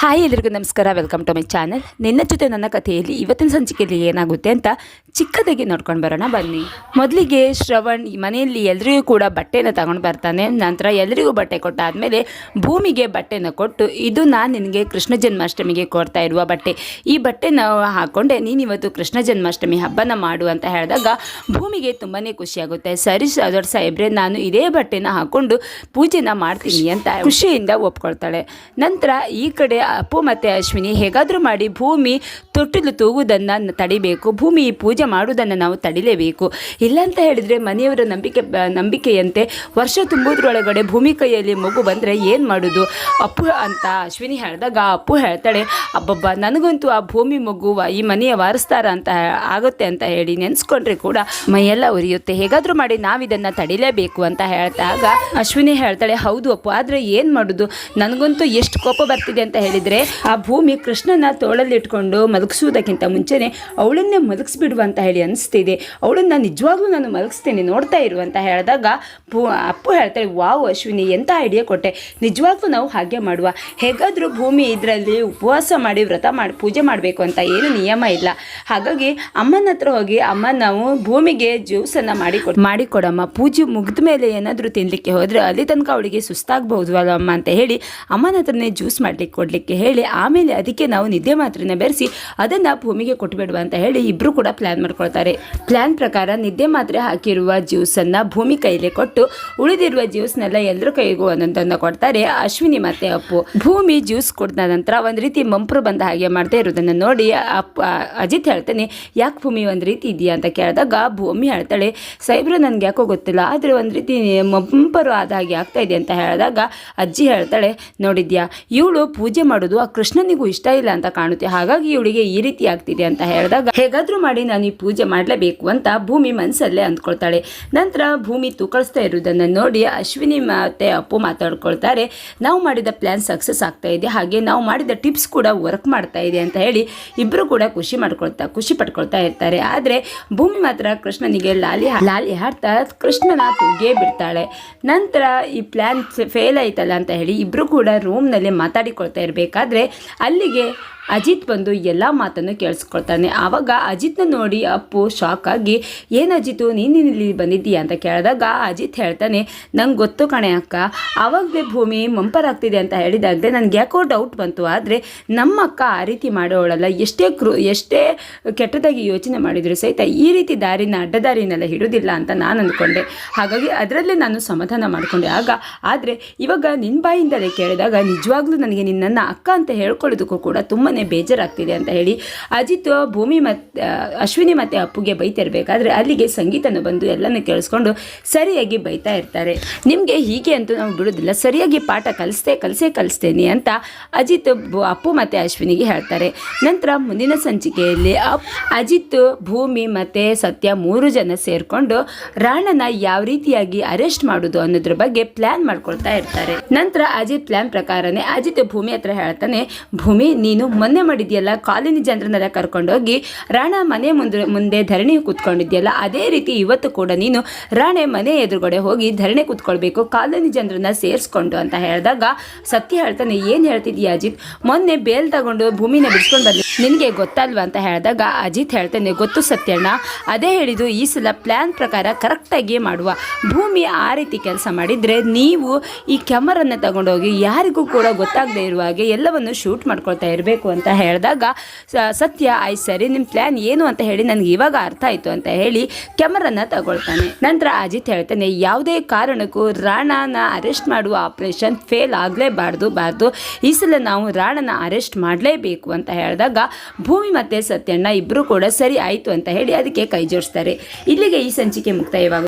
Hi ಎಲ್ರಿಗೂ ನಮಸ್ಕಾರ. Welcome to my channel ನಿನ್ನ ಜೊತೆ ನನ್ನ ಕಥೆಯಲ್ಲಿ ಇವತ್ತಿನ ಸಂಚಿಕೆಯಲ್ಲಿ ಏನಾಗುತ್ತೆ ಅಂತ ಚಿಕ್ಕದಾಗಿ ನೋಡ್ಕೊಂಡು ಬರೋಣ. ಬನ್ನಿ. ಮೊದಲಿಗೆ ಶ್ರವಣ್ ಮನೆಯಲ್ಲಿ ಎಲ್ರಿಗೂ ಕೂಡ ಬಟ್ಟೆನ ತಗೊಂಡು ಬರ್ತಾನೆ. ನಂತರ ಎಲ್ರಿಗೂ ಬಟ್ಟೆ ಕೊಟ್ಟಾದಮೇಲೆ ಭೂಮಿಗೆ ಬಟ್ಟೆನ ಕೊಟ್ಟು ಇದು ನಾನು ನಿನಗೆ ಕೃಷ್ಣ ಜನ್ಮಾಷ್ಟಮಿಗೆ ಕೊಡ್ತಾ ಇರುವ ಬಟ್ಟೆ. ಈ ಬಟ್ಟೆನ ಹಾಕ್ಕೊಂಡೆ ನೀನು ಇವತ್ತು ಕೃಷ್ಣ ಜನ್ಮಾಷ್ಟಮಿ ಹಬ್ಬನ ಮಾಡು ಅಂತ ಹೇಳಿದಾಗ ಭೂಮಿಗೆ ತುಂಬಾ ಖುಷಿಯಾಗುತ್ತೆ ಸರಿ ದೊಡ್ಡ ಸಾಹೇಬ್ರೆ, ನಾನು ಇದೇ ಬಟ್ಟೆನ ಹಾಕ್ಕೊಂಡು ಪೂಜೆನ ಮಾಡ್ತೀನಿ ಅಂತ ಖುಷಿಯಿಂದ ಒಪ್ಕೊಳ್ತಾಳೆ. ನಂತರ ಈ ಕಡೆ ಅಪ್ಪು ಮತ್ತು ಅಶ್ವಿನಿ ಹೇಗಾದರೂ ಮಾಡಿ ಭೂಮಿ ತೊಟ್ಟಿಲು ತೂಗುವುದನ್ನು ತಡಿಬೇಕು, ಭೂಮಿ ಪೂಜೆ ಮಾಡುವುದನ್ನು ನಾವು ತಡಿಲೇಬೇಕು. ಇಲ್ಲಂತ ಹೇಳಿದರೆ ಮನೆಯವರ ನಂಬಿಕೆ ನಂಬಿಕೆಯಂತೆ ವರ್ಷ ತುಂಬುವುದರೊಳಗಡೆ ಭೂಮಿ ಕೈಯಲ್ಲಿ ಮಗು ಬಂದರೆ ಏನು ಮಾಡೋದು? ಅಪ್ಪು ಅಂತ ಅಶ್ವಿನಿ ಹೇಳಿದಾಗ ಅಪ್ಪು ಹೇಳ್ತಾಳೆ, ಅಬ್ಬಬ್ಬ, ನನಗಂತೂ ಆ ಭೂಮಿ ಮಗು ಈ ಮನೆಯ ವಾರಸ್ತಾರ ಅಂತ ಆಗುತ್ತೆ ಅಂತ ಹೇಳಿ ನೆನೆಸ್ಕೊಂಡ್ರೆ ಕೂಡ ಮೈಯೆಲ್ಲ ಉರಿಯುತ್ತೆ. ಹೇಗಾದರೂ ಮಾಡಿ ನಾವಿದನ್ನು ತಡಿಲೇಬೇಕು ಅಂತ ಹೇಳ್ತಾಗ ಅಶ್ವಿನಿ ಹೇಳ್ತಾಳೆ, ಹೌದು ಅಪ್ಪು, ಆದರೆ ಏನು ಮಾಡೋದು? ನನಗಂತೂ ಎಷ್ಟು ಕೋಪ ಬರ್ತಿದೆ ಅಂತ ಹೇಳಿದರೆ ಆ ಭೂಮಿ ಕೃಷ್ಣನ ತೋಳಲ್ಲಿಟ್ಕೊಂಡು ಮಲಗಿಸುವುದಕ್ಕಿಂತ ಮುಂಚೆನೇ ಅವಳನ್ನೇ ಮಲಗಿಸ್ಬಿಡುವ ಅಂತ ಹೇಳಿ ಅನಿಸ್ತಿದೆ. ಅವಳನ್ನ ನಿಜವಾಗ್ಲೂ ನಾನು ಮಲಗಿಸ್ತೀನಿ, ನೋಡ್ತಾ ಇರು ಅಂತ ಹೇಳಿದಾಗ ಭೂ, ಅಪ್ಪು ಹೇಳ್ತಾಳೆ ವಾವ್ ಅಶ್ವಿನಿ ಎಂಥ ಐಡಿಯಾ ಕೊಟ್ಟೆ. ನಿಜವಾಗ್ಲೂ ನಾವು ಹಾಗೆ ಮಾಡುವ. ಹೇಗಾದರೂ ಭೂಮಿ ಇದರಲ್ಲಿ ಉಪವಾಸ ಮಾಡಿ, ವ್ರತ ಮಾಡಿ, ಪೂಜೆ ಮಾಡಬೇಕು ಅಂತ ಏನು ನಿಯಮ ಇಲ್ಲ. ಹಾಗಾಗಿ ಅಮ್ಮನ ಹತ್ರ ಹೋಗಿ ಅಮ್ಮ ನಾವು ಭೂಮಿಗೆ ಜ್ಯೂಸನ್ನು ಮಾಡಿ ಮಾಡಿಕೊಡಮ್ಮ. ಪೂಜೆ ಮುಗಿದ ಮೇಲೆ ಏನಾದರೂ ತಿನ್ನಲಿಕ್ಕೆ ಹೋದರೆ ಅಲ್ಲಿ ತನಕ ಅವಳಿಗೆ ಸುಸ್ತಾಗಬಹುದು ಅಮ್ಮ ಅಂತ ಹೇಳಿ ಅಮ್ಮನ ಹತ್ರನೇ ಜ್ಯೂಸ್ ಮಾಡಲಿಕ್ಕೆ ಕೊಡಲಿಕ್ಕೆ ಹೇಳಿ, ಆಮೇಲೆ ಅದಕ್ಕೆ ನಾವು ನಿದ್ದೆ ಮಾತ್ರೆನ ಬೆರೆಸಿ ಅದನ್ನು ಭೂಮಿಗೆ ಕೊಟ್ಬಿಡುವ ಅಂತ ಹೇಳಿ ಇಬ್ಬರು ಕೂಡ ಪ್ಲ್ಯಾನ್ ಮಾಡ್ಕೊಳ್ತಾರೆ. ಪ್ಲ್ಯಾನ್ ಪ್ರಕಾರ ನಿದ್ದೆ ಮಾತ್ರೆ ಹಾಕಿರುವ ಜ್ಯೂಸನ್ನು ಭೂಮಿ ಕೈಲೇ ಕೊಟ್ಟು ಉಳಿದಿರುವ ಜ್ಯೂಸ್ನೆಲ್ಲ ಎಲ್ಲರ ಕೈಗೂ ಒಂದೊಂದನ್ನು ಕೊಡ್ತಾರೆ. ಅಶ್ವಿನಿ ಮತ್ತೆ ಅಪ್ಪು. ಭೂಮಿ ಜ್ಯೂಸ್ ಕುಡಿದ ನಂತರ ಒಂದು ರೀತಿ ಮಂಪ್ರು ಬಂದ ಹಾಗೆ ಮಾಡ್ತಾ ಇರೋದನ್ನು ನೋಡಿ ಅಪ್ಪ, ಅಜಿತ್ ಹೇಳ್ತಾನೆ, ಯಾಕೆ ಭೂಮಿ ಒಂದು ರೀತಿ ಇದೆಯಾ? ಅಂತ ಕೇಳಿದಾಗ ಭೂಮಿ ಹೇಳ್ತಾಳೆ, ಸೈಬ್ರು ನನಗೆ ಯಾಕೋ ಗೊತ್ತಿಲ್ಲ, ಆದರೆ ಒಂದು ರೀತಿ ಮಂಪರು ಆದ ಹಾಗೆ ಆಗ್ತಾ ಇದೆ ಅಂತ ಹೇಳಿದಾಗ ಅಜ್ಜಿ ಹೇಳ್ತಾಳೆ, ನೋಡಿದ್ಯಾ, ಇವಳು ಪೂಜೆ ಮಾಡೋದು ಆ ಕೃಷ್ಣನಿಗೂ ಇಷ್ಟ ಇಲ್ಲ ಅಂತ ಕಾಣುತ್ತೆ. ಹಾಗಾಗಿ ಇವಳಿಗೆ ಈ ರೀತಿ ಆಗ್ತಿದೆ ಅಂತ ಹೇಳಿದಾಗ, ಹೇಗಾದ್ರೂ ಮಾಡಿ ನಾನು ಈ ಪೂಜೆ ಮಾಡಲೇಬೇಕು ಅಂತ ಭೂಮಿ ಮನಸ್ಸಲ್ಲೇ ಅಂದ್ಕೊಳ್ತಾಳೆ. ನಂತರ ಭೂಮಿ ತೂಕಳಿಸ್ತಾ ಇರುವುದನ್ನು ನೋಡಿ ಅಶ್ವಿನಿ ಮತ್ತೆ ಅಪ್ಪು ಮಾತಾಡ್ಕೊಳ್ತಾರೆ, ನಾವು ಮಾಡಿದ ಪ್ಲ್ಯಾನ್ ಸಕ್ಸಸ್ ಆಗ್ತಾ ಇದೆ. ಹಾಗೆ ನಾವು ಮಾಡಿದ ಟಿಪ್ಸ್ ಕೂಡ ವರ್ಕ್ ಮಾಡ್ತಾ ಇದೆ ಅಂತ ಹೇಳಿ ಇಬ್ಬರು ಕೂಡ ಖುಷಿ ಮಾಡ್ಕೊಳ್ತಾ, ಖುಷಿ ಪಡ್ಕೊಳ್ತಾ ಇರ್ತಾರೆ. ಆದರೆ ಭೂಮಿ ಮಾತ್ರ ಕೃಷ್ಣನಿಗೆ ಲಾಲಿ ಲಾಲಿ ಹಾಡ್ತಾ ಕೃಷ್ಣನ ತೂಗೇ ಬಿಡ್ತಾಳೆ. ನಂತರ ಈ ಪ್ಲ್ಯಾನ್ ಫೇಲ್ ಆಯ್ತಲ್ಲ ಅಂತ ಹೇಳಿ ಇಬ್ಬರು ಕೂಡ ರೂಮ್ನಲ್ಲಿ ಮಾತಾಡಿಕೊಳ್ತಾ ಇರಬೇಕಾದ್ರೆ ಅಲ್ಲಿಗೆ ಅಜಿತ್ ಬಂದು ಎಲ್ಲ ಮಾತನ್ನು ಕೇಳಿಸ್ಕೊಳ್ತಾನೆ. ಆವಾಗ ಅಜಿತ್ನ ನೋಡಿ, ಅಪ್ಪು ಶಾಕ್ ಆಗಿ, ಏನು ಅಜಿತು, ನೀನು ಇಲ್ಲಿ ಬಂದಿದ್ದೀಯಾ? ಅಂತ ಕೇಳಿದಾಗ ಅಜಿತ್ ಹೇಳ್ತಾನೆ, ನಂಗೆ ಗೊತ್ತು ಕಣೆ ಅಕ್ಕ. ಆವಾಗಲೇ ಭೂಮಿ ಮಂಪರಾಗ್ತಿದೆ ಅಂತ ಹೇಳಿದಾಗಲೇ ನನಗೆ ಯಾಕೋ ಡೌಟ್ ಬಂತು. ಆದರೆ ನಮ್ಮ ಅಕ್ಕ ಆ ರೀತಿ ಮಾಡೋವಳಲ್ಲ ಎಷ್ಟೇ ಕ್ರೂ, ಎಷ್ಟೇ ಕೆಟ್ಟದಾಗಿ ಯೋಚನೆ ಮಾಡಿದ್ರು ಸಹಿತ ಈ ರೀತಿ ದಾರಿನ ಅಡ್ಡದಾರಿನೆಲ್ಲ ಹಿಡೋದಿಲ್ಲ ಅಂತ ನಾನು ಅಂದ್ಕೊಂಡೆ ಹಾಗಾಗಿ ಅದರಲ್ಲೇ ನಾನು ಸಮಾಧಾನ ಮಾಡಿಕೊಂಡೆ. ಆಗ, ಆದರೆ ಇವಾಗ ನಿನ್ನ ಬಾಯಿಂದಲೇ ಕೇಳಿದಾಗ ನಿಜವಾಗ್ಲೂ ನನಗೆ ನಿನ್ನನ್ನು ಅಕ್ಕ ಅಂತ ಹೇಳ್ಕೊಳ್ಳೋದಕ್ಕೂ ಕೂಡ ತುಂಬಾ ಬೇಜಾರಾಗ್ತಿದೆ ಅಂತ ಹೇಳಿ ಅಜಿತ್, ಭೂಮಿ ಮತ್ತೆ ಅಶ್ವಿನಿ ಮತ್ತೆ ಅಪ್ಪುಗೆ ಬೈತಿರ್ಬೇಕಾದ್ರೆ ಅಲ್ಲಿಗೆ ಸಂಗೀತನ ಬಂದು ಎಲ್ಲನೂ ಕೇಳಿಸ್ಕೊಂಡು ಸರಿಯಾಗಿ ಬೈತಾ ಇರ್ತಾರೆ. ನಿಮಗೆ ಹೀಗೆ ಅಂತೂ ನಾವು ಬಿಡೋದಿಲ್ಲ. ಸರಿಯಾಗಿ ಪಾಠ ಕಲಿಸ್ತೇ ಕಲಿಸೇ ಕಲಿಸ್ತೇನೆ ಅಂತ ಅಜಿತ್ ಅಪ್ಪು ಮತ್ತು ಅಶ್ವಿನಿಗೆ ಹೇಳ್ತಾರೆ. ನಂತರ ಮುಂದಿನ ಸಂಚಿಕೆಯಲ್ಲಿ ಅಜಿತ್, ಭೂಮಿ ಮತ್ತು ಸತ್ಯ ಮೂರು ಜನ ಸೇರಿಕೊಂಡು ರಾಣನ ಯಾವ ರೀತಿಯಾಗಿ ಅರೆಸ್ಟ್ ಮಾಡೋದು ಅನ್ನೋದ್ರ ಬಗ್ಗೆ ಪ್ಲಾನ್ ಮಾಡ್ಕೊಳ್ತಾ ಇರ್ತಾರೆ. ನಂತರ ಅಜಿತ್ ಪ್ಲಾನ್ ಪ್ರಕಾರನೇ ಅಜಿತ್ ಭೂಮಿ ಹತ್ರ ಹೇಳ್ತಾನೆ, ಭೂಮಿ, ನೀನು ಮೊನ್ನೆ ಮಾಡಿದ್ಯಲ್ಲ, ಕಾಲೋನಿ ಜನರನ್ನೆಲ್ಲ ಕರ್ಕೊಂಡೋಗಿ ರಾಣಾ ಮನೆ ಮುಂದೆ ಮುಂದೆ ಧರಣಿ ಕೂತ್ಕೊಂಡಿದ್ಯಲ್ಲ, ಅದೇ ರೀತಿ ಇವತ್ತು ಕೂಡ ನೀನು ರಾಣೆ ಮನೆ ಎದುರುಗಡೆ ಹೋಗಿ ಧರಣಿ ಕೂತ್ಕೊಳ್ಬೇಕು, ಕಾಲೋನಿ ಜನರನ್ನ ಸೇರಿಸ್ಕೊಂಡು ಅಂತ ಹೇಳಿದಾಗ ಸತ್ಯ ಹೇಳ್ತಾನೆ, ಏನು ಹೇಳ್ತಿದ್ಯಾ ಅಜಿತ್? ಮೊನ್ನೆ ಬೇಲ್ ತಗೊಂಡು ಭೂಮಿನ ಬಿಡಿಸ್ಕೊಂಡು ಬಂದು ನಿನಗೆ ಗೊತ್ತಲ್ವಾ ಅಂತ ಹೇಳಿದಾಗ ಅಜಿತ್ ಹೇಳ್ತಾನೆ, ಗೊತ್ತು ಸತ್ಯಣ್ಣ, ಅದೇ ಹೇಳಿದ್ದು ಈ ಸಲ ಪ್ಲ್ಯಾನ್ ಪ್ರಕಾರ ಕರೆಕ್ಟಾಗಿ ಮಾಡುವ. ಭೂಮಿ ಆ ರೀತಿ ಕೆಲಸ ಮಾಡಿದರೆ ನೀವು ಈ ಕ್ಯಾಮರನ್ನು ತಗೊಂಡೋಗಿ ಯಾರಿಗೂ ಕೂಡ ಗೊತ್ತಾಗದೇ ಇರುವ ಹಾಗೆ ಎಲ್ಲವನ್ನು ಶೂಟ್ ಮಾಡ್ಕೊಳ್ತಾ ಇರಬೇಕು ಹೇಳಿದಾಗ ಸತ್ಯ ಆಯ್ತು ಸರಿ ನಿಮ್ಮ ಪ್ಲ್ಯಾನ್ ಏನು ಅಂತ ಹೇಳಿ ನನಗೆ ಇವಾಗ ಅರ್ಥ ಆಯಿತು ಅಂತ ಹೇಳಿ ಕ್ಯಾಮರಾನ ತಗೊಳ್ತಾನೆ. ನಂತರ ಅಜಿತ್ ಹೇಳ್ತಾನೆ, ಯಾವುದೇ ಕಾರಣಕ್ಕೂ ರಾಣಾನ ಅರೆಸ್ಟ್ ಮಾಡುವ ಆಪರೇಷನ್ ಫೇಲ್ ಆಗಲೇಬಾರ್ದು, ಬಾರ್ದು. ಈ ಸಲ ನಾವು ರಾಣನ ಅರೆಸ್ಟ್ ಮಾಡಲೇಬೇಕು ಅಂತ ಹೇಳಿದಾಗ, ಭೂಮಿ ಮತ್ತು ಸತ್ಯಣ್ಣ ಇಬ್ಬರು ಕೂಡ ಸರಿ ಆಯಿತು ಅಂತ ಹೇಳಿ ಅದಕ್ಕೆ ಕೈ ಜೋಡಿಸ್ತಾರೆ. ಇಲ್ಲಿಗೆ ಈ ಸಂಚಿಕೆ ಮುಕ್ತಾಯವಾಗ